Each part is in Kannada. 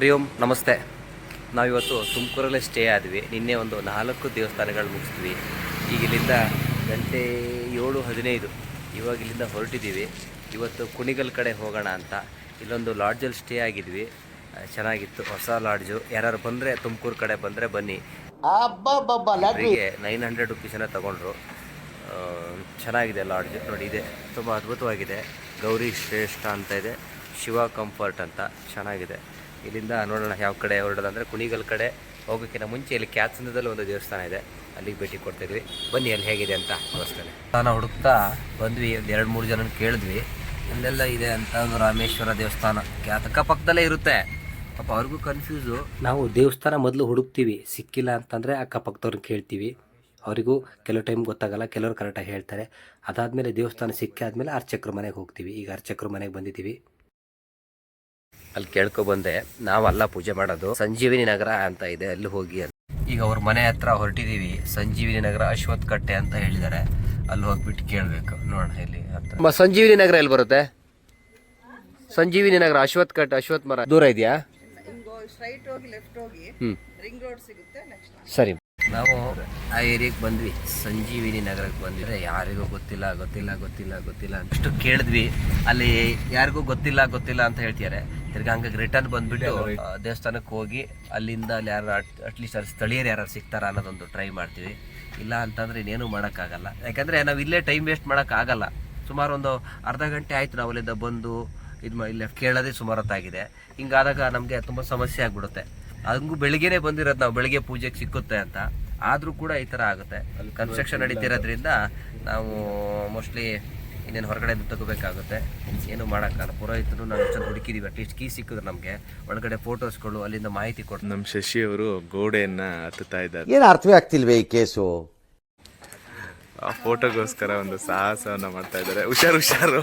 ಹರಿ ಓಂ ನಮಸ್ತೆ. ನಾವಿವತ್ತು ತುಮಕೂರಲ್ಲೇ ಸ್ಟೇ ಆದ್ವಿ. ನಿನ್ನೆ ಒಂದು ನಾಲ್ಕು ದೇವಸ್ಥಾನಗಳು ಮುಗಿಸ್ತೀವಿ ಈಗ ಇಲ್ಲಿಂದ ಗಂಟೆ ಏಳು ಹದಿನೈದು. ಇವಾಗ ಇಲ್ಲಿಂದ ಹೊರಟಿದ್ದೀವಿ. ಇವತ್ತು ಕುಣಿಗಲ್ ಕಡೆ ಹೋಗೋಣ ಅಂತ. ಇಲ್ಲೊಂದು ಲಾಡ್ಜಲ್ಲಿ ಸ್ಟೇ ಆಗಿದ್ವಿ. ಚೆನ್ನಾಗಿತ್ತು. ಹೊಸ ಲಾಡ್ಜು. ಯಾರು ಬಂದರೆ ತುಮಕೂರು ಕಡೆ ಬಂದರೆ ಬನ್ನಿ. ಅವರಿಗೆ ನೈನ್ ಹಂಡ್ರೆಡ್ ರುಪೀಸನ್ನ ತೊಗೊಂಡ್ರು. ಚೆನ್ನಾಗಿದೆ ಲಾಡ್ಜ್. ನೋಡಿ ಇದೆ. ತುಂಬ ಅದ್ಭುತವಾಗಿದೆ. ಗೌರಿ ಶ್ರೇಷ್ಠ ಅಂತ ಇದೆ. ಶಿವ ಕಂಫರ್ಟ್ ಅಂತ. ಚೆನ್ನಾಗಿದೆ. ಇಲ್ಲಿಂದ ನೋಡೋಣ ಯಾವ ಕಡೆ ಹೊರಡೋದಂದರೆ ಕುಣಿಗಲ್ ಕಡೆ ಹೋಗೋಕ್ಕಿಂತ ಮುಂಚೆ ಇಲ್ಲಿ ಕ್ಯಾತ್ಸಂದದಲ್ಲಿ ಒಂದು ದೇವಸ್ಥಾನ ಇದೆ. ಅಲ್ಲಿಗೆ ಭೇಟಿ ಕೊಡ್ತಿದ್ವಿ ಬನ್ನಿ ಅಲ್ಲಿ ಹೇಗಿದೆ ಅಂತ ವ್ಯವಸ್ಥೆ ನಾನು ಹುಡುಕ್ತಾ ಬಂದ್ವಿ. ಒಂದು ಎರಡು ಮೂರು ಜನನ ಕೇಳಿದ್ವಿ. ಅಲ್ಲೆಲ್ಲ ಇದೆ ಅಂತ ಒಂದು ರಾಮೇಶ್ವರ ದೇವಸ್ಥಾನ. ಅಕ್ಕಪಕ್ಕದಲ್ಲೇ ಇರುತ್ತೆ. ಪಾಪ ಅವ್ರಿಗೂ ಕನ್ಫ್ಯೂಸು ನಾವು ದೇವಸ್ಥಾನ ಮೊದಲು ಹುಡುಕ್ತೀವಿ. ಸಿಕ್ಕಿಲ್ಲ ಅಂತಂದರೆ ಅಕ್ಕಪಕ್ಕದವ್ರನ್ನ ಕೇಳ್ತೀವಿ. ಅವರಿಗೂ ಕೆಲವು ಟೈಮ್ ಗೊತ್ತಾಗಲ್ಲ ಕೆಲವರು ಕರೆಕ್ಟಾಗಿ ಹೇಳ್ತಾರೆ. ಅದಾದಮೇಲೆ ದೇವಸ್ಥಾನ ಸಿಕ್ಕಾದ್ಮೇಲೆ ಅರ್ಚಕ್ರ ಮನೆಗೆ ಹೋಗ್ತೀವಿ. ಈಗ ಅರ್ಚಕ್ರ ಮನೆಗೆ ಬಂದಿದ್ದೀವಿ. ಅಲ್ಲಿ ಕೇಳ್ಕೊ ಬಂದೆ. ನಾವಲ್ಲ ಪೂಜೆ ಮಾಡೋದು. ಸಂಜೀವಿನಿ ನಗರ ಅಂತ ಇದೆ ಅಲ್ಲಿ ಹೋಗಿ ಅಂತ. ಈಗ ಅವ್ರ ಮನೆ ಹತ್ರ ಹೊರಟಿದೀವಿ. ಸಂಜೀವಿನಿ ನಗರ ಅಶ್ವತ್ ಕಟ್ಟೆ ಅಂತ ಹೇಳಿದ್ದಾರೆ ಅಲ್ಲಿ ಹೋಗ್ಬಿಟ್ಟು ಕೇಳಬೇಕು. ನೋಡೋಣ ಇಲ್ಲಿ ಸಂಜೀವಿನಿ ನಗರ ಎಲ್ಲಿ ಬರುತ್ತೆ? ಸಂಜೀವಿನಿ ನಗರ ಅಶ್ವತ್ ಕಟ್ಟೆ ಅಶ್ವತ್ ಮರ. ದೂರ ಇದೆಯಾ? ಸರಿ. ನಾವು ಆ ಏರಿಯಾಗೆ ಬಂದ್ವಿ. ಸಂಜೀವಿನಿ ನಗರಕ್ಕೆ ಬಂದಿದ್ರೆ ಯಾರಿಗೂ ಗೊತ್ತಿಲ್ಲ ಗೊತ್ತಿಲ್ಲ ಗೊತ್ತಿಲ್ಲ ಗೊತ್ತಿಲ್ಲ ಅಷ್ಟು ಕೇಳಿದ್ವಿ. ಅಲ್ಲಿ ಯಾರಿಗೂ ಗೊತ್ತಿಲ್ಲ ಗೊತ್ತಿಲ್ಲ ಅಂತ ಹೇಳ್ತಿದ್ದಾರೆ ತಿರ್ಗಾ ಹಂಗಾಗಿ ರಿಟರ್ನ್ ಬಂದ್ಬಿಟ್ಟು ದೇವಸ್ಥಾನಕ್ಕೆ ಹೋಗಿ ಅಲ್ಲಿಂದ ಅಲ್ಲಿ ಯಾರು ಅಟ್ಲೀಸ್ಟ್ ಅಲ್ಲಿ ಸ್ಥಳೀಯರು ಯಾರು ಸಿಗ್ತಾರ ಅನ್ನೋದೊಂದು ಟ್ರೈ ಮಾಡ್ತೀವಿ. ಇಲ್ಲ ಅಂತಂದ್ರೆ ಇನ್ನೇನು ಮಾಡೋಕ್ಕಾಗಲ್ಲ. ಯಾಕಂದ್ರೆ ನಾವು ಇಲ್ಲೇ ಟೈಮ್ ವೇಸ್ಟ್ ಮಾಡೋಕ್ಕಾಗಲ್ಲ ಸುಮಾರು ಒಂದು ಅರ್ಧ ಗಂಟೆ ಆಯ್ತು ನಾವು ಅಲ್ಲಿಂದ ಬಂದು ಇದು ಇಲ್ಲಿ ಕೇಳೋದೇ ಸುಮಾರು ಹೊತ್ತಾಗಿದೆ. ಹಿಂಗಾದಾಗ ನಮಗೆ ತುಂಬ ಸಮಸ್ಯೆ ಆಗ್ಬಿಡುತ್ತೆ. ಹಂಗೂ ಬೆಳಿಗ್ಗೆನೆ ಬಂದಿರೋದು ನಾವು ಬೆಳಿಗ್ಗೆ ಪೂಜೆಗೆ ಸಿಕ್ಕುತ್ತೆ ಅಂತ. ಆದರೂ ಕೂಡ ಈ ಥರ ಆಗುತ್ತೆ. ಕನ್ಸ್ಟ್ರಕ್ಷನ್ ನಡೀತಿರೋದ್ರಿಂದ ನಾವು ಮೋಸ್ಟ್ಲಿ ಇನ್ನೇನು ಹೊರಗಡೆ ತಗೋಬೇಕಾಗುತ್ತೆ. ಏನು ಮಾಡೋಕ್ಕಲ್ಲ ಪುರೋಹಿತರು ನಾವು ಎಷ್ಟೊಂದು ಹುಡುಕಿದೀವಿ ಅಟ್ಲೀಸ್ಟ್ ಕೀ ಸಿಕ್ಕಿದ್ರು ನಮಗೆ. ಒಳಗಡೆ ಫೋಟೋಸ್ಗಳು ಅಲ್ಲಿಂದ ಮಾಹಿತಿ ಕೊಟ್ಟು ನಮ್ಮ ಶಶಿ ಅವರು ಗೋಡೆಯನ್ನ ಹತ್ತುತ್ತಾ ಇದ್ದಾರೆ. ಏನು ಅರ್ಥವೇ ಆಗ್ತಿಲ್ವೇ ಈ ಕೇಸು? ಆ ಫೋಟೋಗೋಸ್ಕರ ಒಂದು ಸಾಹಸವನ್ನ ಮಾಡ್ತಾ ಇದ್ದಾರೆ. ಹುಷಾರು ಹುಷಾರು.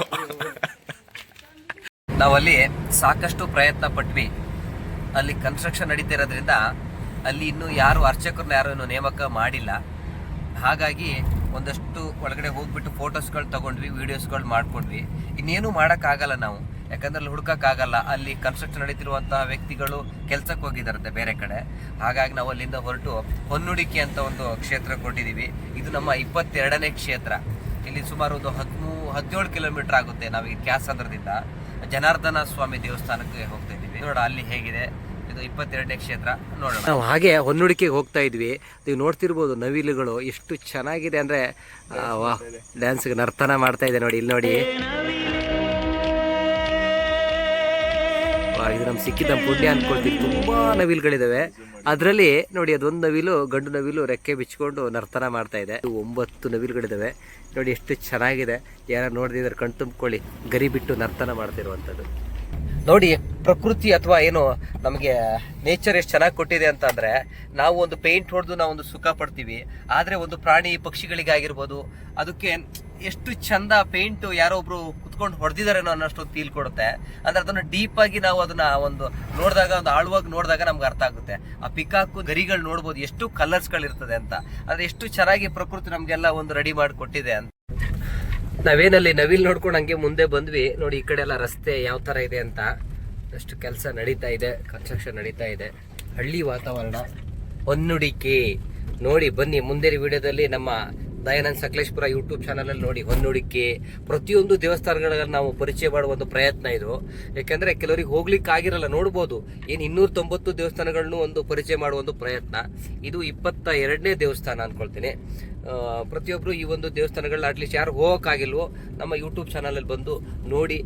ನಾವಲ್ಲಿ ಸಾಕಷ್ಟು ಪ್ರಯತ್ನ ಪಟ್ವಿ. ಅಲ್ಲಿ ಕನ್ಸ್ಟ್ರಕ್ಷನ್ ನಡೀತಿರೋದ್ರಿಂದ ಅಲ್ಲಿ ಇನ್ನೂ ಯಾರು ಅರ್ಚಕರನ್ನ ಯಾರು ಇನ್ನೂ ನೇಮಕ ಮಾಡಿಲ್ಲ. ಹಾಗಾಗಿ ಒಂದಷ್ಟು ಒಳಗಡೆ ಹೋಗ್ಬಿಟ್ಟು ಫೋಟೋಸ್ಗಳು ತಗೊಂಡ್ವಿ ವೀಡಿಯೋಸ್ಗಳು ಮಾಡ್ಕೊಂಡ್ವಿ. ಇನ್ನೇನು ಮಾಡೋಕ್ಕಾಗಲ್ಲ ನಾವು. ಯಾಕಂದ್ರೆ ಅಲ್ಲಿ ಹುಡ್ಕೋಕ್ಕಾಗಲ್ಲ. ಅಲ್ಲಿ ಕನ್ಸ್ಟ್ರಕ್ಷನ್ ನಡೀತಿರುವಂತಹ ವ್ಯಕ್ತಿಗಳು ಕೆಲ್ಸಕ್ಕೆ ಹೋಗಿದಾರಂತೆ ಬೇರೆ ಕಡೆ. ಹಾಗಾಗಿ ನಾವು ಅಲ್ಲಿಂದ ಹೊರಟು ಹೊನ್ನುಡಿಕೆ ಅಂತ ಒಂದು ಕ್ಷೇತ್ರ ಕೊಟ್ಟಿದ್ದೀವಿ ಇದು ನಮ್ಮ ಇಪ್ಪತ್ತೆರಡನೇ ಕ್ಷೇತ್ರ. ಇಲ್ಲಿ ಸುಮಾರು ಒಂದು ಹದಿಮೂ, ಹದಿನೇಳು ಕಿಲೋಮೀಟರ್ ಆಗುತ್ತೆ ನಾವು ಈ ಕ್ಯಾಸಂದ್ರದಿಂದ ಜನಾರ್ದನ ಸ್ವಾಮಿ ದೇವಸ್ಥಾನಕ್ಕೆ ಹೋಗ್ತಾ ಇದ್ದೀವಿ. ನೋಡ ಅಲ್ಲಿ ಹೇಗಿದೆ. ಇದು ಇಪ್ಪತ್ತೆರಡನೇ ಕ್ಷೇತ್ರ. ನೋಡೋಣ. ನಾವು ಹಾಗೆ ಹೊನ್ನುಡಿಕೆಗೆ ಹೋಗ್ತಾ ಇದ್ವಿ. ನೀವು ನೋಡ್ತಿರ್ಬೋದು ನವಿಲುಗಳು ಎಷ್ಟು ಚೆನ್ನಾಗಿದೆ ಅಂದ್ರೆ ವಾಹ್ ಡ್ಯಾನ್ಸ್ಗೆ ನರ್ತನ ಮಾಡ್ತಾ ಇದೆ ನೋಡಿ, ಇಲ್ಲಿ ನೋಡಿ. ಇದು ನಮ್ಗೆ ಸಿಕ್ಕಿದ್ದ ಪುಣ್ಯ ಅನ್ಕೊಳ್ತೀವಿ. ತುಂಬಾ ನವಿಲುಗಳಿದಾವೆ. ಅದರಲ್ಲಿ ನೋಡಿ, ಅದೊಂದು ನವಿಲು, ಗಂಡು ನವಿಲು ರೆಕ್ಕೆ ಬಿಚ್ಕೊಂಡು ನರ್ತನ ಮಾಡ್ತಾ ಇದೆ. ಒಂಬತ್ತು ನವಿಲುಗಳಿದಾವೆ. ನೋಡಿ, ಎಷ್ಟು ಚೆನ್ನಾಗಿದೆ. ಯಾರು ನೋಡಿದ್ರೆ ಕಣ್ ತುಂಬ್ಕೊಳ್ಳಿ. ಗರಿ ಬಿಟ್ಟು ನರ್ತನ ಮಾಡ್ತಿರುವಂಥದ್ದು. ನೋಡಿ ಪ್ರಕೃತಿ ಅಥವಾ ಏನು ನಮಗೆ ನೇಚರ್ ಎಷ್ಟು ಚೆನ್ನಾಗಿ ಕೊಟ್ಟಿದೆ ಅಂತಂದ್ರೆ, ನಾವು ಒಂದು ಪೇಂಟ್ ಹೊಡೆದು ನಾವು ಒಂದು ಸುಖ ಪಡ್ತೀವಿ. ಆದರೆ ಒಂದು ಪ್ರಾಣಿ ಪಕ್ಷಿಗಳಿಗಾಗಿರ್ಬೋದು, ಅದಕ್ಕೆ ಎಷ್ಟು ಚಂದ ಪೇಂಟ್ ಯಾರೋ ಒಬ್ರು ಕುತ್ಕೊಂಡು ಹೊಡೆದಿದಾರೇನೋ ಅನ್ನೋಷ್ಟು ಫೀಲ್ ಕೊಡುತ್ತೆ. ಅಂದ್ರೆ ಅದನ್ನ ಡೀಪ್ ಆಗಿ ನಾವು ಅದನ್ನ ಒಂದು ನೋಡಿದಾಗ, ಒಂದು ಆಳವಾಗಿ ನೋಡಿದಾಗ ನಮ್ಗೆ ಅರ್ಥ ಆಗುತ್ತೆ. ಆ ಪಿಕಾಕು ಗರಿಗಳು ನೋಡ್ಬೋದು, ಎಷ್ಟು ಕಲರ್ಸ್ಗಳಿರ್ತದೆ ಅಂತ. ಅಂದ್ರೆ ಎಷ್ಟು ಚೆನ್ನಾಗಿ ಪ್ರಕೃತಿ ನಮಗೆಲ್ಲ ಒಂದು ರೆಡಿ ಮಾಡಿ ಕೊಟ್ಟಿದೆ ಅಂತ. ನಾವೇನಲ್ಲಿ ನವಿಲ್ ನೋಡ್ಕೊಂಡು ಹಂಗೆ ಮುಂದೆ ಬಂದ್ವಿ. ನೋಡಿ, ಈ ಕಡೆ ಎಲ್ಲ ರಸ್ತೆ ಯಾವ ತರ ಇದೆ ಅಂತ. ಅಷ್ಟು ಕೆಲಸ ನಡೀತಾ ಇದೆ ಕನ್ಸ್ಟ್ರಕ್ಷನ್ ನಡೀತಾ ಇದೆ. ಹಳ್ಳಿ ವಾತಾವರಣ ಹೊನ್ನುಡಿಕೆ. ನೋಡಿ, ಬನ್ನಿ, ಮುಂದಿನ ವಿಡಿಯೋದಲ್ಲಿ ನಮ್ಮ ದಯಾನಂದ್ ಸಕಲೇಶ್ಪುರ ಯೂಟ್ಯೂಬ್ ಚಾನಲಲ್ಲಿ ನೋಡಿ ಹೊನ್ನುಡಿಕೆ. ಪ್ರತಿಯೊಂದು ದೇವಸ್ಥಾನಗಳಲ್ಲಿ ನಾವು ಪರಿಚಯ ಮಾಡುವ ಒಂದು ಪ್ರಯತ್ನ ಇದು. ಯಾಕಂದ್ರೆ ಕೆಲವರಿಗೆ ಹೋಗ್ಲಿಕ್ಕೆ ಆಗಿರಲ್ಲ, ನೋಡ್ಬೋದು. ಏನು ಇನ್ನೂರ ತೊಂಬತ್ತು ದೇವಸ್ಥಾನಗಳನ್ನು ಒಂದು ಪರಿಚಯ ಮಾಡುವ ಒಂದು ಪ್ರಯತ್ನ. ಇದು ಇಪ್ಪತ್ತ ಎರಡನೇ ದೇವಸ್ಥಾನ ಅನ್ಕೊಳ್ತೀನಿ. ಆ, ಪ್ರತಿಯೊಬ್ರು ಈ ಒಂದು ದೇವಸ್ಥಾನಗಳನ್ನ ಅಟ್ಲೀಸ್ಟ್ ಯಾರು ಹೋಗೋಕ್ಕಾಗಿಲ್ವೋ ನಮ್ಮ ಯೂಟ್ಯೂಬ್ ಚಾನಲಲ್ಲಿ ಬಂದು ನೋಡಿ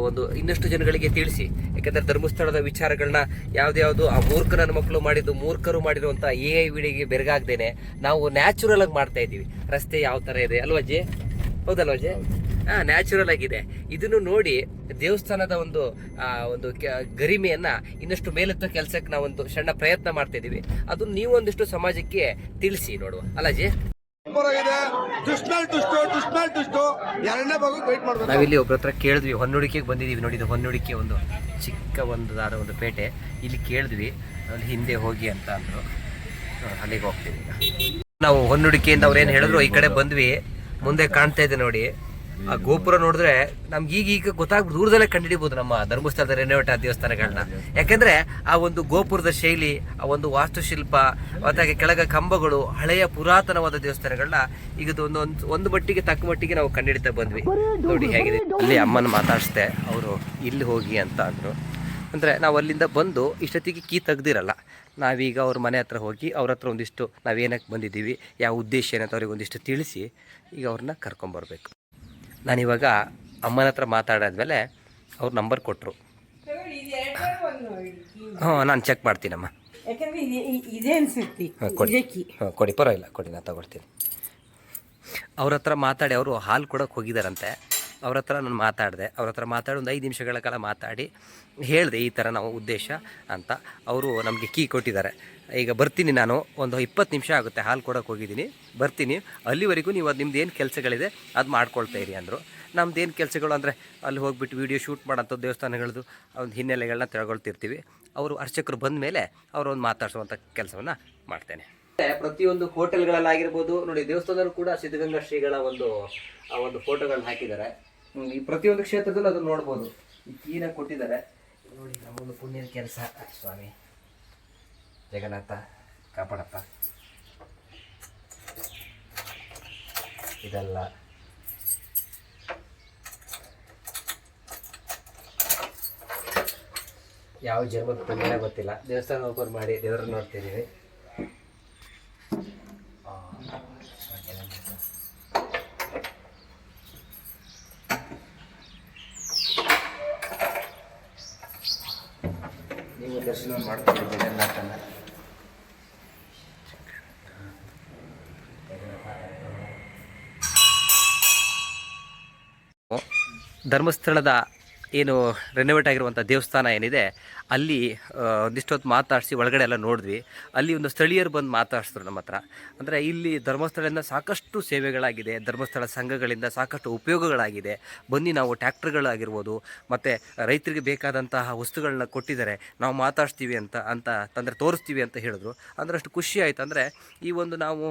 ಒಂದು ಇನ್ನಷ್ಟು ಜನಗಳಿಗೆ ತಿಳಿಸಿ. ಯಾಕಂದ್ರೆ ಧರ್ಮಸ್ಥಳದ ವಿಚಾರಗಳನ್ನ ಯಾವುದ್ಯಾವುದು ಆ ಮೂರ್ಖನ ಮಕ್ಕಳು ಮಾಡಿದ್ದು ಮೂರ್ಖರು ಮಾಡಿರುವಂತ ಎ ಐ ವಿಡಿಯೋಗೆ ಬೆರಗಾಗ್ದೇನೆ ನಾವು ನ್ಯಾಚುರಲ್ ಆಗಿ ಮಾಡ್ತಾ ಇದ್ದೀವಿ. ರಸ್ತೆ ಯಾವ ತರ ಇದೆ ಅಲ್ವಾ ಅಜ್ಜಿ? ಹೌದಲ್ವಾ ಅಜ್ಜಿ? ಹಾ ನ್ಯಾಚುರಲ್ ಆಗಿದೆ. ಇದನ್ನು ನೋಡಿ ದೇವಸ್ಥಾನದ ಒಂದು ಒಂದು ಗರಿಮೆಯನ್ನು ಇನ್ನಷ್ಟು ಮೇಲೆತ್ತ ಕೆಲಸಕ್ಕೆ ನಾವೊಂದು ಸಣ್ಣ ಪ್ರಯತ್ನ ಮಾಡ್ತಾ ಅದು ನೀವು ಒಂದಿಷ್ಟು ಸಮಾಜಕ್ಕೆ ತಿಳಿಸಿ ನೋಡುವ. ಅಲ್ಲ ಅಜ್ಜಿ? ನಾವಿಲ್ಲಿ ಒಬ್ಬರ ಹತ್ರ ಕೇಳಿದ್ವಿ, ಹೊನ್ನುಡಿಕೆಗೆ ಬಂದಿದ್ದೀವಿ ಇದು ಹೊನ್ನುಡಿಕೆ ಒಂದು ಚಿಕ್ಕ ಒಂದಾದ ಒಂದು ಪೇಟೆ. ಇಲ್ಲಿ ಕೇಳಿದ್ವಿ, ಅಲ್ಲಿ ಹಿಂದೆ ಹೋಗಿ ಅಂತ ಅಂದರು. ಅಲ್ಲಿಗೆ ಹೋಗ್ತೀವಿ ನಾವು ಹೊನ್ನುಡಿಕೆಯಿಂದ ಅವ್ರು ಏನು ಹೇಳಿದ್ರು, ಈ ಕಡೆ ಬಂದ್ವಿ, ಮುಂದೆ ಕಾಣ್ತಾ ಇದೆ ನೋಡಿ. ಆ ಗೋಪುರ ನೋಡಿದ್ರೆ ನಮ್ಗೆ ಈಗ ಈಗ ಗೊತ್ತಾಗ್ಬಿಟ್ಟು ದೂರದಲ್ಲೇ ಕಂಡುಹಿಡಿಬಹುದು ನಮ್ಮ ಧರ್ಮಸ್ಥಳದ ರೆನೋವೇಟ್ ದೇವಸ್ಥಾನಗಳನ್ನ. ಯಾಕಂದ್ರೆ ಆ ಒಂದು ಗೋಪುರದ ಶೈಲಿ, ಆ ಒಂದು ವಾಸ್ತುಶಿಲ್ಪ ಮತ್ತೆ ಕೆಳಗ ಕಂಬಗಳು, ಹಳೆಯ ಪುರಾತನವಾದ ದೇವಸ್ಥಾನಗಳನ್ನ ಈಗ ಒಂದೊಂದು ಒಂದು ಬಟ್ಟಿಗೆ ತಕ್ಕ ಮಟ್ಟಿಗೆ ನಾವು ಕಂಡುಹಿಡಿತಾ ಬಂದ್ವಿ. ನೋಡಿ ಹೇಗಿದೆ. ಅಲ್ಲಿ ಅಮ್ಮನ ಮಾತಾಡಿಸ್ದೆ, ಅವರು ಇಲ್ಲಿ ಹೋಗಿ ಅಂತ ಅಂದ್ರು. ಅಂದರೆ ನಾವು ಅಲ್ಲಿಂದ ಬಂದು ಇಷ್ಟೊತ್ತಿಗೆ ಕೀ ತೆಗ್ದಿರಲ್ಲ. ನಾವೀಗ ಅವ್ರ ಮನೆ ಹತ್ರ ಹೋಗಿ ಅವ್ರ ಹತ್ರ ಒಂದಿಷ್ಟು ನಾವೇನಕ್ಕೆ ಬಂದಿದ್ದೀವಿ, ಯಾವ ಉದ್ದೇಶ ಏನಂತ ಅವ್ರಿಗೆ ಒಂದಿಷ್ಟು ತಿಳಿಸಿ ಈಗ ಅವ್ರನ್ನ ಕರ್ಕೊಂಬರ್ಬೇಕು. ನಾನಿವಾಗ ಅಮ್ಮನ ಹತ್ರ ಮಾತಾಡಾದ್ಮೇಲೆ ಅವ್ರ ನಂಬರ್ ಕೊಟ್ಟರು ಹ್ಞೂ ನಾನು ಚೆಕ್ ಮಾಡ್ತೀನಮ್ಮ. ಕೊಡಿ. ಹಾಂ ಕೊಡಿ ಪರವಾಗಿಲ್ಲ ಕೊಡಿ ನಾನು ತಗೊಳ್ತೀನಿ. ಅವ್ರ ಹತ್ರ ಮಾತಾಡಿ ಅವರು ಹಾಲು ಕೊಡೋಕೆ ಹೋಗಿದ್ದಾರಂತೆ ಅವ್ರ ಹತ್ರ ನಾನು ಮಾತಾಡಿದೆ. ಅವ್ರ ಹತ್ರ ಮಾತಾಡಿ ಒಂದು ಐದು ನಿಮಿಷಗಳ ಕಾಲ ಮಾತಾಡಿ ಹೇಳಿದೆ ಈ ಥರ ನಾವು ಉದ್ದೇಶ ಅಂತ. ಅವರು ನಮಗೆ ಕೀ ಕೊಟ್ಟಿದ್ದಾರೆ. ಈಗ ಬರ್ತೀನಿ ನಾನು, ಒಂದು ಇಪ್ಪತ್ತು ನಿಮಿಷ ಆಗುತ್ತೆ, ಹಾಲು ಕೊಡೋಕೆ ಹೋಗಿದ್ದೀನಿ. ಬರ್ತೀನಿ, ಅಲ್ಲಿವರೆಗೂ ನೀವು ಅದು ನಿಮ್ದು ಏನು ಕೆಲಸಗಳಿದೆ ಅದು ಮಾಡ್ಕೊಳ್ತಾ ಇರಿ ಅಂದರು. ನಮ್ದು ಏನು ಕೆಲಸಗಳು ಅಂದರೆ ಅಲ್ಲಿ ಹೋಗ್ಬಿಟ್ಟು ವೀಡಿಯೋ ಶೂಟ್ ಮಾಡೋಂಥ ದೇವಸ್ಥಾನಗಳದ್ದು ಒಂದು ಹಿನ್ನೆಲೆಗಳನ್ನ ತಿಳ್ಕೊಳ್ತಿರ್ತೀವಿ. ಅವರು ಅರ್ಚಕರು ಬಂದ ಮೇಲೆ ಒಂದು ಮಾತಾಡಿಸುವಂಥ ಕೆಲಸವನ್ನು ಮಾಡ್ತೇನೆ. ಪ್ರತಿಯೊಂದು ಹೋಟೆಲ್ಗಳಲ್ಲಾಗಿರ್ಬೋದು ನೋಡಿ ದೇವಸ್ಥಾನದಲ್ಲೂ ಕೂಡ ಸಿದ್ಧಗಂಗಾ ಶ್ರೀಗಳ ಒಂದು ಒಂದು ಫೋಟೋಗಳನ್ನ ಹಾಕಿದ್ದಾರೆ. ಈ ಪ್ರತಿಯೊಂದು ಕ್ಷೇತ್ರದಲ್ಲೂ ಅದನ್ನ ನೋಡ್ಬೋದು. ಕೀನ ಕೊಟ್ಟಿದ್ದಾರೆ. ನೋಡಿ, ನಮ್ಮೊಂದು ಪುಣ್ಯದ ಕೆಲಸ. ಸ್ವಾಮಿ. ಜಗನ್ನಾಥ, ಕಾಪಾಡಪ್ಪ. ಇದೆಲ್ಲ. ಯಾವ ಜನ್ಮದ ಪುಣ್ಯನೇ ಗೊತ್ತಿಲ್ಲ. ದೇವಸ್ಥಾನ ಓಪನ್ ಮಾಡಿ ದೇವ್ರನ್ನ ನೋಡ್ತಿದ್ದೀವಿ. ದರ್ಶನ ಮಾಡ್ತೀವಿ ಜಗನ್ನಾಥನ. ಧರ್ಮಸ್ಥಳದ ಏನು ರೆನೋವೇಟ್ ಆಗಿರುವಂಥ ದೇವಸ್ಥಾನ ಏನಿದೆ, ಅಲ್ಲಿ ಒಂದಿಷ್ಟು ಒಂದಿಷ್ಟೊತ್ತು ಮಾತಾಡಿಸಿ ಒಳಗಡೆ ಎಲ್ಲ ನೋಡಿದ್ವಿ. ಅಲ್ಲಿ ಒಂದು ಸ್ಥಳೀಯರು ಬಂದು ಮಾತಾಡಿಸಿದ್ರು ನಮ್ಮ ಹತ್ರ. ಅಂದರೆ ಇಲ್ಲಿ ಧರ್ಮಸ್ಥಳದಿಂದ ಸಾಕಷ್ಟು ಸೇವೆಗಳಾಗಿದೆ, ಧರ್ಮಸ್ಥಳ ಸಂಘಗಳಿಂದ ಸಾಕಷ್ಟು ಉಪಯೋಗಗಳಾಗಿದೆ. ಬನ್ನಿ ನಾವು ಟ್ಯಾಕ್ಟ್ರ್ಗಳಾಗಿರ್ಬೋದು, ಮತ್ತು ರೈತರಿಗೆ ಬೇಕಾದಂತಹ ವಸ್ತುಗಳನ್ನ ಕೊಟ್ಟಿದ್ದಾರೆ, ನಾವು ಮಾತಾಡ್ಸ್ತೀವಿ ಅಂತ ಅಂತ ತಂದರೆ ತೋರಿಸ್ತೀವಿ ಅಂತ ಹೇಳಿದ್ರು. ಅಂದ್ರೆ ಅಷ್ಟು ಖುಷಿ ಆಯ್ತು. ಅಂದರೆ ಈ ಒಂದು ನಾವು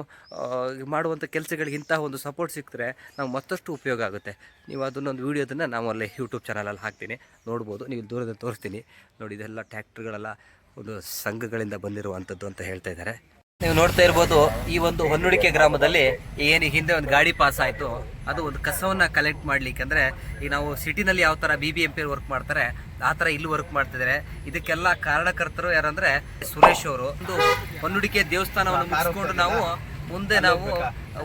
ಮಾಡುವಂಥ ಕೆಲಸಗಳಿಗೆ ಇಂತಹ ಒಂದು ಸಪೋರ್ಟ್ ಸಿಕ್ಕಿದ್ರೆ ನಾವು ಮತ್ತಷ್ಟು ಉಪಯೋಗ ಆಗುತ್ತೆ. ನೀವು ಅದನ್ನೊಂದು ವೀಡಿಯೋದನ್ನು ನಾವು ಅಲ್ಲಿ ಯೂಟ್ಯೂಬ್ ಚಾನಲಲ್ಲಿ ಹಾಕ್ತೀನಿ. ನೋಡ್ಬೋದು, ನೀವು ದೂರದಲ್ಲಿ ತೋರಿಸ್ತೀನಿ. ನೋಡಿ, ಇದೆಲ್ಲ ಟ್ಯಾಕ್ಟ್ರಿಗಳೆಲ್ಲ ಒಂದು ಸಂಘಗಳಿಂದ ಬಂದಿರುವಂಥದ್ದು ಅಂತ ಹೇಳ್ತಾ ಇದ್ದಾರೆ. ನೀವು ನೋಡ್ತಾ ಇರ್ಬೋದು, ಈ ಒಂದು ಹೊನ್ನುಡಿಕೆ ಗ್ರಾಮದಲ್ಲಿ ಏನು ಹಿಂದೆ ಒಂದು ಗಾಡಿ ಪಾಸ್ ಆಯಿತು. ಅದು ಒಂದು ಕಸವನ್ನು ಕಲೆಕ್ಟ್ ಮಾಡ್ಲಿಕ್ಕೆ ಅಂದರೆ ಈಗ ನಾವು ಸಿಟಿನಲ್ಲಿ ಯಾವ ಥರ B B M P work ಮಾಡ್ತಾರೆ, ಆ ಥರ ಇಲ್ಲಿ ವರ್ಕ್ ಮಾಡ್ತಿದ್ದಾರೆ. ಇದಕ್ಕೆಲ್ಲ ಕಾರಣಕರ್ತರು ಯಾರಂದರೆ ಸುರೇಶ್ ಅವರು. ಒಂದು ಹೊನ್ನುಡಿಕೆ ದೇವಸ್ಥಾನವನ್ನು ಮುಗಿಸ್ಕೊಂಡು ನಾವು ಮುಂದೆ ನಾವು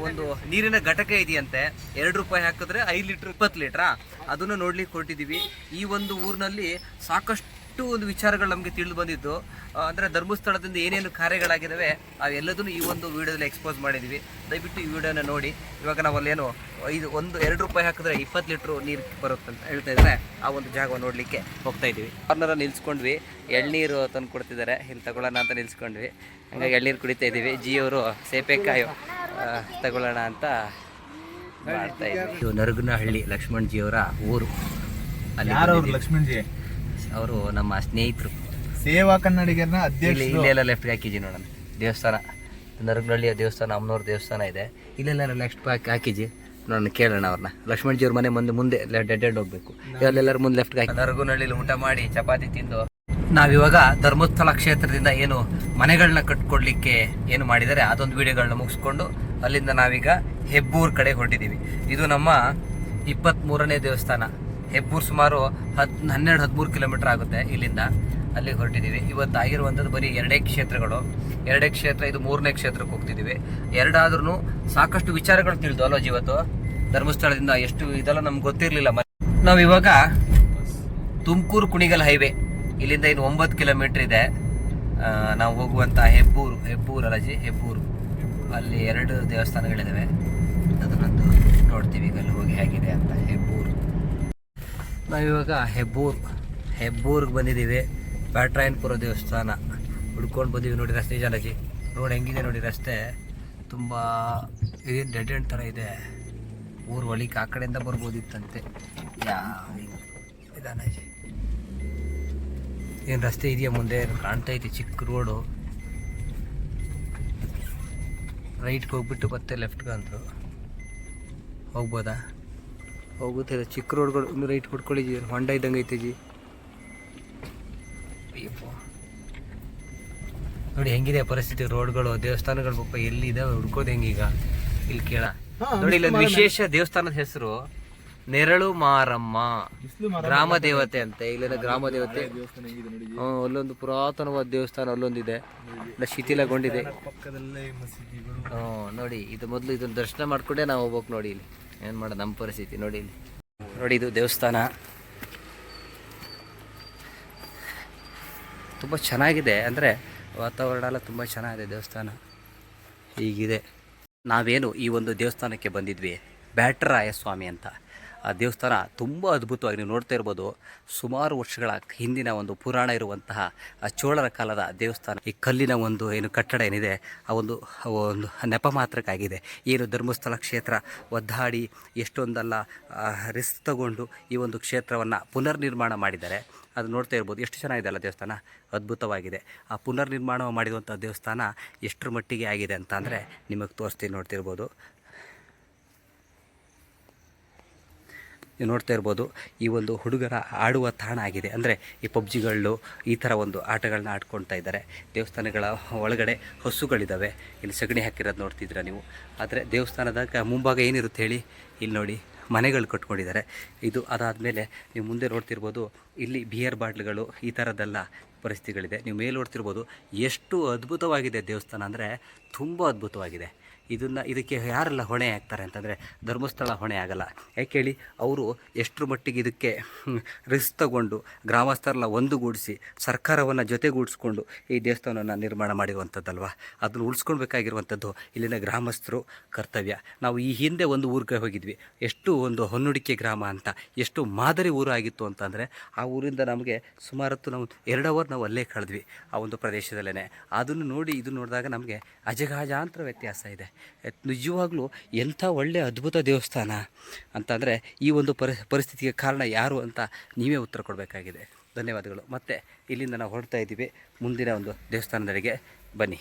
ಒಂದು ನೀರಿನ ಘಟಕ ಇದೆಯಂತೆ. ಎರಡು ರೂಪಾಯಿ ಹಾಕಿದ್ರೆ ಐದು ಲೀಟ್ರ್ ಇಪ್ಪತ್ತು ಲೀಟ್ರಾ? ಅದನ್ನು ನೋಡ್ಲಿಕ್ಕೆ ಹೊರಟಿದ್ದೀವಿ. ಈ ಒಂದು ಊರಿನಲ್ಲಿ ಸಾಕಷ್ಟು ಒಂದು ವಿಚಾರಗಳು ನಮಗೆ ತಿಳಿದು ಬಂದಿದ್ದು. ಅಂದರೆ ಧರ್ಮಸ್ಥಳದಿಂದ ಏನೇನು ಕಾರ್ಯಗಳಾಗಿದ್ದಾವೆ ಅವೆಲ್ಲದನ್ನು ಈ ಒಂದು ವಿಡಿಯೋದಲ್ಲಿ ಎಕ್ಸ್ಪೋಸ್ ಮಾಡಿದ್ವಿ. ದಯವಿಟ್ಟು ಈ ವಿಡಿಯೋನ ನೋಡಿ. ಇವಾಗ ನಾವು ಅಲ್ಲೇನು ಐದು ಒಂದು ಎರಡು ರೂಪಾಯಿ ಹಾಕಿದ್ರೆ ಇಪ್ಪತ್ತು ಲೀಟ್ರ್ ನೀರು ಬರುತ್ತೆ ಅಂತ ಹೇಳ್ತಾ ಇದ್ದಾರೆ. ಆ ಒಂದು ಜಾಗ ನೋಡಲಿಕ್ಕೆ ಹೋಗ್ತಾ ಇದ್ದೀವಿ. ಕಾರ್ನರ ನಿಲ್ಸ್ಕೊಂಡ್ವಿ. ಎಳ್ನೀರು ತಂದು ಕೊಡ್ತಿದ್ದಾರೆ. ಇಲ್ಲಿ ತಗೊಳ್ಳೋಣ ಅಂತ ನಿಲ್ಸ್ಕೊಂಡ್ವಿ. ಹಂಗಾಗಿ ಎಳ್ನೀರು ಕುಡಿತಾ ಇದ್ದೀವಿ. ಜಿಯವರು ಸೇಪೆಕಾಯೋ ತಗೊಳ್ಳೋಣ ಅಂತ ಮಾಡ್ತಾ ಇದ್ದೀವಿ. ಇದು ನರಗನಹಳ್ಳಿ ಲಕ್ಷ್ಮಣ್ ಜಿಯವರ ಊರು. ಅಲ್ಲಿ ಲಕ್ಷ್ಮಣ್ ಜಿ? ಅವರು ನಮ್ಮ ಸ್ನೇಹಿತರು. ಸೇವಾ ಕನ್ನಡಿಗರನ್ನ ಇಲ್ಲಿ ಇಲ್ಲೆಲ್ಲ ಲೆಫ್ಟ್ ಹಾಕಿಜಿ ನೋಡೋಣ ದೇವಸ್ಥಾನ. ನರಗನಹಳ್ಳಿಯ ದೇವಸ್ಥಾನ ಅಮ್ಮನವ್ರ ದೇವಸ್ಥಾನ ಇದೆ. ಇಲ್ಲೆಲ್ಲ ನೆಕ್ಸ್ಟ್ ಹಾಕಿ ಹಾಕಿದ್ವಿ. ನೋಡೋಣ ಕೇಳೋಣ ಅವ್ರನ್ನ. ಲಕ್ಷ್ಮಣ್ಜಿಯವ್ರ ಮನೆ ಮುಂದೆ ಮುಂದೆ ಡೆಡ್ ಹೋಗ್ಬೇಕು. ಇಲ್ಲೆಲ್ಲರೂ ಮುಂದೆ ಲೆಫ್ಟ್ಗೆ ಹಾಕಿ ನರಗನಹಳ್ಳಿಲಿ ಊಟ ಮಾಡಿ ಚಪಾತಿ ತಿಂದು. ನಾವಿವಾಗ ಧರ್ಮಸ್ಥಳ ಕ್ಷೇತ್ರದಿಂದ ಏನು ಮನೆಗಳನ್ನ ಕಟ್ಕೊಡ್ಲಿಕ್ಕೆ ಏನು ಮಾಡಿದ್ದಾರೆ ಅದೊಂದು ವಿಡಿಯೋಗಳನ್ನ ಮುಗಿಸ್ಕೊಂಡು ಅಲ್ಲಿಂದ ನಾವೀಗ ಹೆಬ್ಬೂರ್ ಕಡೆ ಹೊರಟಿದ್ದೀವಿ. ಇದು ನಮ್ಮ ಇಪ್ಪತ್ತ್ಮೂರನೇ ದೇವಸ್ಥಾನ. ಹೆಬ್ಬೂರ್ ಸುಮಾರು ಹತ್, ಹನ್ನೆರಡು, ಹದಿಮೂರು ಕಿಲೋಮೀಟರ್ ಆಗುತ್ತೆ ಇಲ್ಲಿಂದ ಅಲ್ಲಿಗೆ ಹೊರಟಿದ್ದೀವಿ. ಇವತ್ತು ಆಗಿರುವಂಥದ್ದು ಬರೀ ಎರಡೇ ಕ್ಷೇತ್ರಗಳು. ಎರಡೇ ಕ್ಷೇತ್ರ, ಇದು ಮೂರನೇ ಕ್ಷೇತ್ರಕ್ಕೆ ಹೋಗ್ತಿದ್ದೀವಿ. ಎರಡಾದ್ರೂ ಸಾಕಷ್ಟು ವಿಚಾರಗಳು ತಿಳಿದು ಅಲ್ವಾ ಇವತ್ತು ಧರ್ಮಸ್ಥಳದಿಂದ ಎಷ್ಟು ಇದೆಲ್ಲ ನಮ್ಗೆ ಗೊತ್ತಿರಲಿಲ್ಲ. ನಾವು ಇವಾಗ ತುಮಕೂರು ಕುಣಿಗಲ್ ಹೈವೇ. ಇಲ್ಲಿಂದ ಇನ್ನು ಒಂಬತ್ತು ಕಿಲೋಮೀಟರ್ ಇದೆ. ನಾವು ಹೋಗುವಂಥ ಹೆಬ್ಬೂರು ಹೆಬ್ಬೂರು ಅಲಜಿ ಹೆಬ್ಬೂರು. ಅಲ್ಲಿ ಎರಡು ದೇವಸ್ಥಾನಗಳಿದ್ದಾವೆ ಅದನ್ನೊಂದು ನೋಡ್ತೀವಿ. ಈಗ ಅಲ್ಲಿ ಹೋಗಿ ಹೇಗಿದೆ ಅಂತ. ಹೆಬ್ಬೂರು. ನಾವಿವಾಗ ಹೆಬ್ಬೂರು, ಹೆಬ್ಬೂರ್ಗೆ ಬಂದಿದ್ದೀವಿ ಬ್ಯಾಟ್ರಾಯನ್ಪುರ ದೇವಸ್ಥಾನ. ಹುಡ್ಕೊಂಡು ಬಂದೀವಿ ನೋಡಿ ರಸ್ತೆ ಜಾಲಜಿ ರೋಡ್ ಹೆಂಗಿದೆ ನೋಡಿ ರಸ್ತೆ. ತುಂಬ ಇದೇನು ಡೆಡ್ ಎಂಡ್ ಥರ ಇದೆ. ಊರು ಒಳಿಕೆ ಆ ಕಡೆಯಿಂದ ಬರ್ಬೋದಿತ್ತಂತೆ. ಯಾ ಇದಾನಜಿ ಏನು ರಸ್ತೆ ಇದೆಯಾ ಮುಂದೆ? ಕಾಣ್ತಾ ಐತಿ ಚಿಕ್ಕ ರೋಡು? ರೈಟ್ಗೆ ಹೋಗ್ಬಿಟ್ಟು ಮತ್ತೆ ಲೆಫ್ಟ್ಗೆ ಅಂದರು. ಹೋಗ್ಬೋದಾ? ಹೋಗುತ್ತೆ ಚಿಕ್ಕ ರೋಡ್ಗಳು ಇನ್ನು ರೈಟ್ ಕೊಟ್ಕೊಳ್ಳಿ ಜಿ ಹೊಂಡ ಇದ್ದಂಗೆ ಐತೆ ಜಿ. ನೋಡಿ ಹೆಂಗಿದೆ ಪರಿಸ್ಥಿತಿ ರೋಡ್ಗಳು ದೇವಸ್ಥಾನಗಳು ಪಾಪ ಎಲ್ಲಿ ಇದಾವೆ ಹುಡ್ಕೋದು ಹೆಂಗೀಗ ಇಲ್ಲಿ ಕೇಳ. ನೋಡಿ ಇಲ್ಲೊಂದು ವಿಶೇಷ ದೇವಸ್ಥಾನದ ಹೆಸರು ನೆರಳು ಮಾರಮ್ಮ. ಗ್ರಾಮ ದೇವತೆ ಅಂತೆ. ಇಲ್ಲಿನ ಗ್ರಾಮ ದೇವತೆ. ಹ್ಮ್, ಅಲ್ಲೊಂದು ಪುರಾತನವಾದ ದೇವಸ್ಥಾನ ಅಲ್ಲೊಂದಿದೆ. ಶಿಥಿಲಗೊಂಡಿದೆ. ಹ್ಮ್ ನೋಡಿ ಇದು ಮೊದಲು ಇದನ್ನ ದರ್ಶನ ಮಾಡ್ಕೊಂಡೇ ನಾವು ಹೋಗ್ಬೇಕು ನೋಡಿ ಇಲ್ಲಿ. ಏನು ಮಾಡೋದು ನಮ್ಮ ಪರಿಸ್ಥಿತಿ ನೋಡಿ ಇಲ್ಲಿ. ನೋಡಿ ಇದು ದೇವಸ್ಥಾನ. ತುಂಬ ಚೆನ್ನಾಗಿದೆ. ಅಂದರೆ ವಾತಾವರಣ ಎಲ್ಲ ತುಂಬ ಚೆನ್ನಾಗಿದೆ ದೇವಸ್ಥಾನ. ಹೀಗಿದೆ. ನಾವೇನು ಈ ಒಂದು ದೇವಸ್ಥಾನಕ್ಕೆ ಬಂದಿದ್ವಿ. ಬ್ಯಾಟರಾಯ ಸ್ವಾಮಿ ಅಂತ. ಆ ದೇವಸ್ಥಾನ ತುಂಬ ಅದ್ಭುತವಾಗಿ ನೀವು ನೋಡ್ತಾ ಇರ್ಬೋದು. ಸುಮಾರು ವರ್ಷಗಳ ಹಿಂದಿನ ಒಂದು ಪುರಾಣ ಇರುವಂತಹ ಚೋಳರ ಕಾಲದ ದೇವಸ್ಥಾನ. ಈ ಕಲ್ಲಿನ ಒಂದು ಏನು ಕಟ್ಟಡ ಏನಿದೆ, ಆ ಒಂದು ಒಂದು ನೆಪ ಮಾತ್ರಕ್ಕಾಗಿದೆ. ಏನು ಧರ್ಮಸ್ಥಳ ಕ್ಷೇತ್ರ ಒದ್ದಾಡಿ ಎಷ್ಟೊಂದಲ್ಲ ರಿಸ್ಕ್ ತಗೊಂಡು ಈ ಒಂದು ಕ್ಷೇತ್ರವನ್ನು ಪುನರ್ನಿರ್ಮಾಣ ಮಾಡಿದ್ದಾರೆ. ಅದು ನೋಡ್ತಾ ಇರ್ಬೋದು. ಎಷ್ಟು ಚೆನ್ನಾಗಿದೆ ಅಲ್ಲ ದೇವಸ್ಥಾನ? ಅದ್ಭುತವಾಗಿದೆ. ಆ ಪುನರ್ನಿರ್ಮಾಣ ಮಾಡಿರುವಂಥ ದೇವಸ್ಥಾನ ಎಷ್ಟರ ಮಟ್ಟಿಗೆ ಆಗಿದೆ ಅಂತ ಅಂದರೆ ನಿಮಗೆ ತೋರಿಸ್ತೀನಿ ನೋಡ್ತಿರ್ಬೋದು ನೋಡ್ತಾ ಇರ್ಬೋದು, ಈ ಒಂದು ಹುಡುಗರ ಆಡುವ ತಾಣ ಆಗಿದೆ. ಅಂದರೆ ಈ ಪಬ್ಜಿಗಳು, ಈ ಥರ ಒಂದು ಆಟಗಳನ್ನ ಆಡ್ಕೊಳ್ತಾ ಇದ್ದಾರೆ. ದೇವಸ್ಥಾನಗಳ ಒಳಗಡೆ ಹಸುಗಳಿದ್ದಾವೆ ಇಲ್ಲಿ ಸಗಣಿ ಹಾಕಿರೋದು ನೋಡ್ತಿದ್ದೀರಾ ನೀವು? ಆದರೆ ದೇವಸ್ಥಾನದ ಮುಂಭಾಗ ಏನಿರುತ್ತೆ ಹೇಳಿ? ಇಲ್ಲಿ ನೋಡಿ, ಮನೆಗಳು ಕಟ್ಕೊಂಡಿದ್ದಾರೆ. ಇದು ಅದಾದಮೇಲೆ ನೀವು ಮುಂದೆ ನೋಡ್ತಿರ್ಬೋದು, ಇಲ್ಲಿ ಬಿಯರ್ ಬಾಟ್ಲ್ಗಳು, ಈ ಥರದ್ದೆಲ್ಲ ಪರಿಸ್ಥಿತಿಗಳಿದೆ. ನೀವು ಮೇಲೆ ನೋಡ್ತಿರ್ಬೋದು, ಎಷ್ಟು ಅದ್ಭುತವಾಗಿದೆ ದೇವಸ್ಥಾನ. ಅಂದರೆ ತುಂಬ ಅದ್ಭುತವಾಗಿದೆ. ಇದನ್ನು ಇದಕ್ಕೆ ಯಾರೆಲ್ಲ ಹೊಣೆ ಆಗ್ತಾರೆ ಅಂತಂದರೆ ಧರ್ಮಸ್ಥಳ ಹೊಣೆ ಆಗಲ್ಲ. ಯಾಕೆ ಅವರು ಎಷ್ಟರ ಮಟ್ಟಿಗೆ ಇದಕ್ಕೆ ರಿಸ್ಕ್ ತಗೊಂಡು ಗ್ರಾಮಸ್ಥರೆಲ್ಲ ಒಂದುಗೂಡಿಸಿ ಸರ್ಕಾರವನ್ನು ಜೊತೆಗೂಡಿಸ್ಕೊಂಡು ಈ ದೇವಸ್ಥಾನವನ್ನು ನಿರ್ಮಾಣ ಮಾಡಿರುವಂಥದ್ದಲ್ವ? ಅದನ್ನು ಉಳಿಸ್ಕೊಳ್ಬೇಕಾಗಿರುವಂಥದ್ದು ಇಲ್ಲಿನ ಗ್ರಾಮಸ್ಥರು ಕರ್ತವ್ಯ. ನಾವು ಈ ಹಿಂದೆ ಒಂದು ಊರಿಗೆ ಹೋಗಿದ್ವಿ. ಎಷ್ಟು ಒಂದು ಹೊನ್ನುಡಿಕೆ ಗ್ರಾಮ ಅಂತ, ಎಷ್ಟು ಮಾದರಿ ಊರು ಆಗಿತ್ತು ಅಂತಂದರೆ ಆ ಊರಿಂದ ನಮಗೆ ಸುಮಾರತ್ತು ನಾವು ಎರಡು ಅವರ್ ನಾವು ಅಲ್ಲೇ ಕಳೆದ್ವಿ ಆ ಒಂದು ಪ್ರದೇಶದಲ್ಲೇ ಅದನ್ನು ನೋಡಿ ಇದು ನೋಡಿದಾಗ ನಮಗೆ ಅಜಗಾಜಾಂತರ ವ್ಯತ್ಯಾಸ ಇದೆ. ನಿಜವಾಗ್ಲೂ ಎಂಥ ಒಳ್ಳೆಯ ಅದ್ಭುತ ದೇವಸ್ಥಾನ ಅಂತಂದರೆ ಈ ಒಂದು ಪರಿ ಪರಿಸ್ಥಿತಿಗೆ ಕಾರಣ ಯಾರು ಅಂತ ನೀವೇ ಉತ್ತರ ಕೊಡಬೇಕಾಗಿದೆ. ಧನ್ಯವಾದಗಳು. ಮತ್ತು ಇಲ್ಲಿಂದ ನಾವು ಹೊರಡ್ತಾ ಇದ್ದೀವಿ. ಮುಂದಿನ ಒಂದು ದೇವಸ್ಥಾನದೆಡೆಗೆ ಬನ್ನಿ.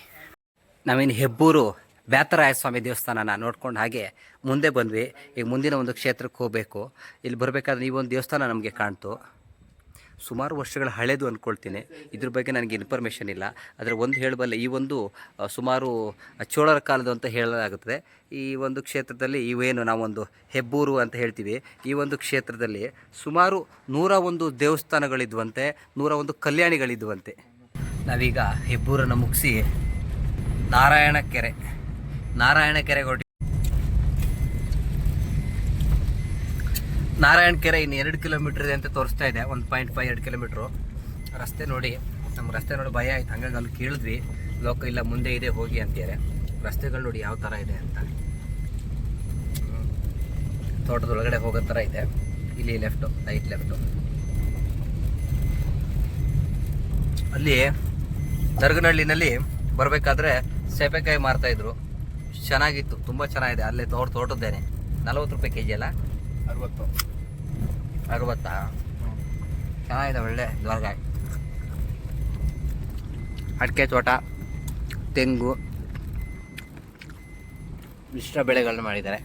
ನಾವೇನು ಹೆಬ್ಬೂರು ಬ್ಯಾತರಾಯಸ್ವಾಮಿ ದೇವಸ್ಥಾನನ ನೋಡ್ಕೊಂಡು ಹಾಗೆ ಮುಂದೆ ಬಂದ್ವಿ. ಈಗ ಮುಂದಿನ ಒಂದು ಕ್ಷೇತ್ರಕ್ಕೆ ಹೋಗಬೇಕು. ಇಲ್ಲಿ ಬರಬೇಕಾದ್ರೆ ಈ ಒಂದು ದೇವಸ್ಥಾನ ನಮಗೆ ಕಾಣ್ತು. ಸುಮಾರು ವರ್ಷಗಳ ಹಳೆಯದು ಅಂದ್ಕೊಳ್ತೀನಿ ಇದ್ರ ಬಗ್ಗೆ ನನಗೆ ಇನ್ಫಾರ್ಮೇಷನ್ ಇಲ್ಲ. ಆದರೆ ಒಂದು ಹೇಳಬಲ್ಲ, ಈ ಒಂದು ಸುಮಾರು ಚೋಳರ ಕಾಲದ ಅಂತ ಹೇಳಲಾಗುತ್ತದೆ. ಈ ಒಂದು ಕ್ಷೇತ್ರದಲ್ಲಿ ಇವೇನು ನಾವೊಂದು ಹೆಬ್ಬೂರು ಅಂತ ಹೇಳ್ತೀವಿ. ಈ ಒಂದು ಕ್ಷೇತ್ರದಲ್ಲಿ ಸುಮಾರು ನೂರ ಒಂದು ದೇವಸ್ಥಾನಗಳಿದ್ವಂತೆ, ನೂರ ಒಂದು ಕಲ್ಯಾಣಿಗಳಿದ್ವಂತೆ. ನಾವೀಗ ಹೆಬ್ಬೂರನ್ನು ಮುಗಿಸಿ ನಾರಾಯಣ ಕೆರೆ ನಾರಾಯಣ ಕೆರೆಗೆ ನಾರಾಯಣ ಕೆರೆ ಇನ್ನು ಎರಡು ಕಿಲೋಮೀಟರ್ ಇದೆ ಅಂತ ತೋರಿಸ್ತಾ ಇದೆ, ಒಂದು ಪಾಯಿಂಟ್ ಫೈವ್ ಎರಡು ಕಿಲೋಮೀಟ್ರು. ರಸ್ತೆ ನೋಡಿ ನಮ್ಮ ರಸ್ತೆ ನೋಡಿ ಭಯ ಆಯ್ತು. ಹಂಗಾಗಿ ಅಲ್ಲಿ ಕೇಳಿದ್ವಿ, ಲೋಕ ಇಲ್ಲ, ಮುಂದೆ ಇದೆ, ಹೋಗಿ ಅಂತಾರೆ ರಸ್ತೆಗಳು ನೋಡಿ ಯಾವ ಥರ ಇದೆ ಅಂತ. ತೋಟದೊಳಗಡೆ ಹೋಗೋ ಥರ ಇದೆ. ಇಲ್ಲಿ ಲೆಫ್ಟು ರೈಟ್ ಲೆಫ್ಟು ಅಲ್ಲಿ ದರ್ಗನಹಳ್ಳಿನಲ್ಲಿ ಬರಬೇಕಾದ್ರೆ ಸೇಪೆಕಾಯಿ ಮಾರ್ತಾಯಿದ್ರು ಚೆನ್ನಾಗಿತ್ತು, ತುಂಬ ಚೆನ್ನಾಗಿದೆ. ಅಲ್ಲೇ ತೋಟ ತೋಟದ್ದೇನೆ. ನಲವತ್ತು ರೂಪಾಯಿ ಕೆ ಜಿ ಅಲ್ಲ? ಅರವತ್ತು. ಅರವತ್ತಾ? ಚೆನ್ನಾಗಿದೆ, ಒಳ್ಳೆ ದ್ವಾರಗ ಅಡಿಕೆ ತೋಟ, ತೆಂಗು ಮಿಶ್ರ ಬೆಳೆಗಳನ್ನ ಮಾಡಿದ್ದಾರೆ.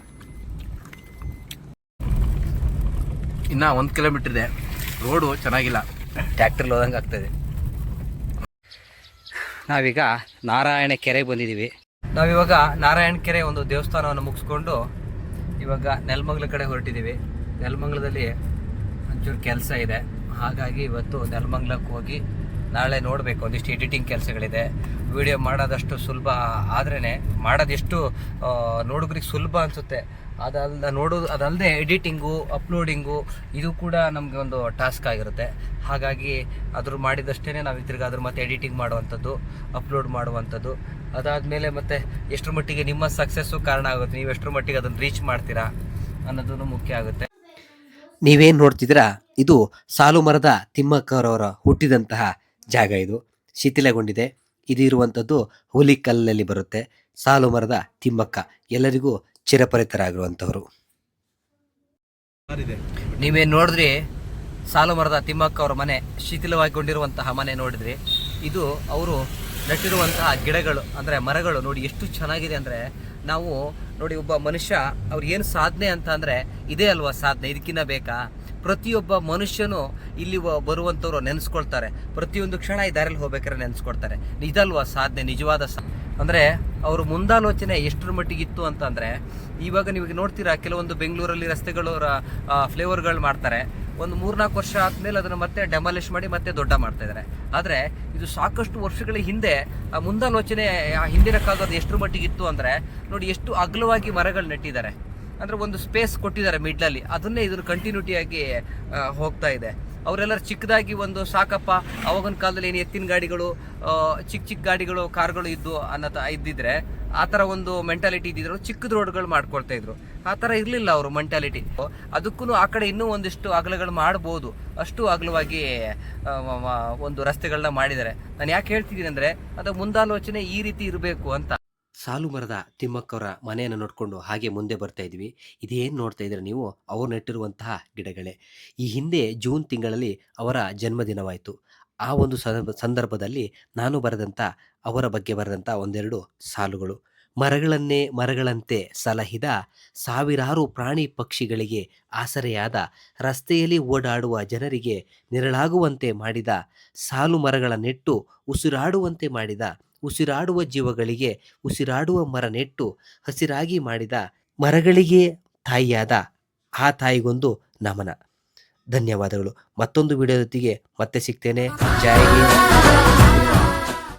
ಇನ್ನು ಒಂದು ಕಿಲೋಮೀಟರ್ ಇದೆ. ರೋಡು ಚೆನ್ನಾಗಿಲ್ಲ. ಟ್ಯಾಕ್ಟ್ರಲ್ಲಿ ಹೋದಂಗೆ ಆಗ್ತದೆ. ನಾವೀಗ ನಾರಾಯಣ ಕೆರೆಗೆ ಬಂದಿದ್ದೀವಿ ನಾವಿವಾಗ ನಾರಾಯಣ ಕೆರೆ ಒಂದು ದೇವಸ್ಥಾನವನ್ನು ಮುಗಿಸ್ಕೊಂಡು ಇವಾಗ ನೆಲಮಂಗ್ಲ ಕಡೆ ಹೊರಟಿದ್ದೀವಿ ನೆಲಮಂಗ್ಲದಲ್ಲಿ ಒಂಚೂರು ಕೆಲಸ ಇದೆ. ಹಾಗಾಗಿ ಇವತ್ತು ನೆಲಮಂಗ್ಲಕ್ಕೆ ಹೋಗಿ ನಾಳೆ ನೋಡಬೇಕು. ಒಂದಿಷ್ಟು ಎಡಿಟಿಂಗ್ ಕೆಲಸಗಳಿದೆ. ವಿಡಿಯೋ ಮಾಡೋದಷ್ಟು ಸುಲಭ ಆದ್ರೇ ಮಾಡೋದೆಷ್ಟು ನೋಡೋಗ್ರಿಗೆ ಸುಲಭ ಅನಿಸುತ್ತೆ. ಅದಲ್ಲ ನೋಡೋದು ಅದಲ್ಲದೆ ಎಡಿಟಿಂಗು ಅಪ್ಲೋಡಿಂಗು ಇದು ಕೂಡ ನಮಗೆ ಒಂದು ಟಾಸ್ಕ್ ಆಗಿರುತ್ತೆ. ಹಾಗಾಗಿ ಅದ್ರ ಮಾಡಿದಷ್ಟೇ ನಾವು ತಿರ್ಗಿ ಅದ್ರ ಮತ್ತೆ ಎಡಿಟಿಂಗ್ ಮಾಡುವಂಥದ್ದು ಅಪ್ಲೋಡ್ ಮಾಡುವಂಥದ್ದು. ಅದಾದಮೇಲೆ ಮತ್ತೆ ಎಷ್ಟರ ಮಟ್ಟಿಗೆ ನಿಮ್ಮ ಸಕ್ಸಸ್ಸು ಕಾರಣ ಆಗುತ್ತೆ. ನೀವು ಎಷ್ಟರ ಮಟ್ಟಿಗೆ ಅದನ್ನು ರೀಚ್ ಮಾಡ್ತೀರಾ ಅನ್ನೋದು ಮುಖ್ಯ ಆಗುತ್ತೆ. ನೀವೇನು ನೋಡ್ತಿದ್ದೀರಾ? ಇದು ಸಾಲು ಮರದ ತಿಮ್ಮಕ್ಕರವರ ಹುಟ್ಟಿದಂತಹ ಜಾಗ ಇದು. ಶಿಥಿಲಗೊಂಡಿದೆ. ಇದು ಇರುವಂಥದ್ದು ಹುಲಿಕಲ್ಲಲ್ಲಿ ಬರುತ್ತೆ. ಸಾಲು ಮರದ ತಿಮ್ಮಕ್ಕ. ಎಲ್ಲರಿಗೂ ಚಿರಪರಿತರಾಗಿರುವಂಥವರು. ನೀವೇನು ನೋಡಿದ್ರಿ? ಸಾಲು ಮರದ ತಿಮ್ಮಕ್ಕ ಅವರ ಮನೆ ಶಿಥಿಲವಾಗಿಕೊಂಡಿರುವಂತಹ ಮನೆ ನೋಡಿದ್ರಿ. ಇದು ಅವರು ನೆಟ್ಟಿರುವಂತಹ ಗಿಡಗಳು, ಅಂದರೆ ಮರಗಳು ನೋಡಿ ಎಷ್ಟು ಚೆನ್ನಾಗಿದೆ ಅಂದರೆ ನಾವು ನೋಡಿ, ಒಬ್ಬ ಮನುಷ್ಯ, ಅವ್ರು ಏನು ಸಾಧನೆ ಅಂತ ಅಂದರೆ ಇದೇ ಅಲ್ವಾ ಸಾಧನೆ? ಇದಕ್ಕಿನ್ನ ಬೇಕಾ? ಪ್ರತಿಯೊಬ್ಬ ಮನುಷ್ಯನು ಇಲ್ಲಿ ಬರುವಂಥವ್ರು ನೆನೆಸ್ಕೊಳ್ತಾರೆ. ಪ್ರತಿಯೊಂದು ಕ್ಷಣ ಈ ದಾರಿಯಲ್ಲಿ ಹೋಗ್ಬೇಕಾದ್ರೆ ನೆನೆಸ್ಕೊಳ್ತಾರೆ. ಇದಲ್ವಾ ಸಾಧನೆ? ನಿಜವಾದ ಸಾ ಅಂದರೆ ಅವರು ಮುಂದಾಲೋಚನೆ ಎಷ್ಟರ ಮಟ್ಟಿಗೆ ಇತ್ತು ಅಂತಂದರೆ ಇವಾಗ ನೀವು ನೋಡ್ತೀರಾ, ಕೆಲವೊಂದು ಬೆಂಗಳೂರಲ್ಲಿ ರಸ್ತೆಗಳು ಫ್ಲೇವರ್ಗಳು ಮಾಡ್ತಾರೆ. ಒಂದು ಮೂರ್ನಾಲ್ಕು ವರ್ಷ ಆದಮೇಲೆ ಅದನ್ನು ಮತ್ತೆ ಡೆಮಾಲಿಷ್ ಮಾಡಿ ಮತ್ತೆ ದೊಡ್ಡ ಮಾಡ್ತಾ ಇದ್ದಾರೆ ಆದರೆ ಇದು ಸಾಕಷ್ಟು ವರ್ಷಗಳ ಹಿಂದೆ, ಆ ಮುಂದಾಲೋಚನೆ ಹಿಂದಿನ ಕಾಲದ ಮಟ್ಟಿಗೆ ಇತ್ತು ಅಂದರೆ, ನೋಡಿ ಎಷ್ಟು ಅಗಲವಾಗಿ ಮರಗಳು ನೆಟ್ಟಿದ್ದಾರೆ. ಅಂದರೆ ಒಂದು ಸ್ಪೇಸ್ ಕೊಟ್ಟಿದ್ದಾರೆ ಮಿಡ್ಲಲ್ಲಿ ಅದನ್ನೇ ಇದನ್ನು ಕಂಟಿನ್ಯೂಟಿಯಾಗಿ ಹೋಗ್ತಾ ಇದೆ. ಅವರೆಲ್ಲರೂ ಚಿಕ್ಕದಾಗಿ ಒಂದು ಸಾಕಪ್ಪ, ಅವಾಗಿನ ಕಾಲದಲ್ಲಿ ಏನು ಎತ್ತಿನ ಗಾಡಿಗಳು ಚಿಕ್ಕ ಚಿಕ್ಕ ಗಾಡಿಗಳು ಕಾರ್ಗಳು ಇದ್ದು ಅನ್ನೋ ಇದ್ದಿದ್ರೆ ಆ ಥರ ಒಂದು ಮೆಂಟಾಲಿಟಿ ಇದ್ದಿದ್ರು, ಚಿಕ್ಕದ ರೋಡ್ಗಳು ಮಾಡ್ಕೊಳ್ತಾ ಇದ್ರು. ಆ ಥರ ಇರಲಿಲ್ಲ ಅವರು ಮೆಂಟಾಲಿಟಿ ಅದಕ್ಕೂ ಆ ಕಡೆ ಇನ್ನೂ ಒಂದಿಷ್ಟು ಅಗಲಗಳು ಮಾಡ್ಬೋದು. ಅಷ್ಟು ಅಗಲವಾಗಿ ಒಂದು ರಸ್ತೆಗಳನ್ನ ಮಾಡಿದ್ದಾರೆ. ನಾನು ಯಾಕೆ ಹೇಳ್ತಿದ್ದೀನಿ ಅಂದರೆ ಅದು ಮುಂದಾಲೋಚನೆ ಈ ರೀತಿ ಇರಬೇಕು ಅಂತ. ಸಾಲು ಮರದ ತಿಮ್ಮಕ್ಕವರ ಮನೆಯನ್ನು ನೋಡಿಕೊಂಡು ಹಾಗೆ ಮುಂದೆ ಬರ್ತಾ ಇದ್ವಿ. ಇದೇನು ನೋಡ್ತಾ ಇದ್ರೆ ನೀವು? ಅವರು ನೆಟ್ಟಿರುವಂತಹ ಗಿಡಗಳೇ. ಈ ಹಿಂದೆ ಜೂನ್ ತಿಂಗಳಲ್ಲಿ ಅವರ ಜನ್ಮದಿನವಾಯಿತು. ಆ ಒಂದು ಸಂದರ್ಭ ಸಂದರ್ಭದಲ್ಲಿ ನಾನು ಬರೆದಂಥ ಅವರ ಬಗ್ಗೆ ಬರೆದಂಥ ಒಂದೆರಡು ಸಾಲುಗಳು. ಮರಗಳನ್ನೇ ಮರಗಳಂತೆ ಸಲಹಿದ ಸಾವಿರಾರು ಪ್ರಾಣಿ ಪಕ್ಷಿಗಳಿಗೆ ಆಸರೆಯಾದ, ರಸ್ತೆಯಲ್ಲಿ ಓಡಾಡುವ ಜನರಿಗೆ ನೆರಳಾಗುವಂತೆ ಮಾಡಿದ, ಸಾಲು ಮರಗಳ ನೆಟ್ಟು ಉಸಿರಾಡುವಂತೆ ಮಾಡಿದ, ಉಸಿರಾಡುವ ಜೀವಗಳಿಗೆ ಉಸಿರಾಡುವ ಮರ ನೆಟ್ಟು ಹಸಿರಾಗಿ ಮಾಡಿದ ಮರಗಳಿಗೆ ತಾಯಿಯಾದ ಆ ತಾಯಿಗೊಂದು ನಮನ. ಧನ್ಯವಾದಗಳು. ಮತ್ತೊಂದು ವಿಡಿಯೋದೊತ್ತಿಗೆ ಮತ್ತೆ ಸಿಗ್ತೇನೆ. ಜೈ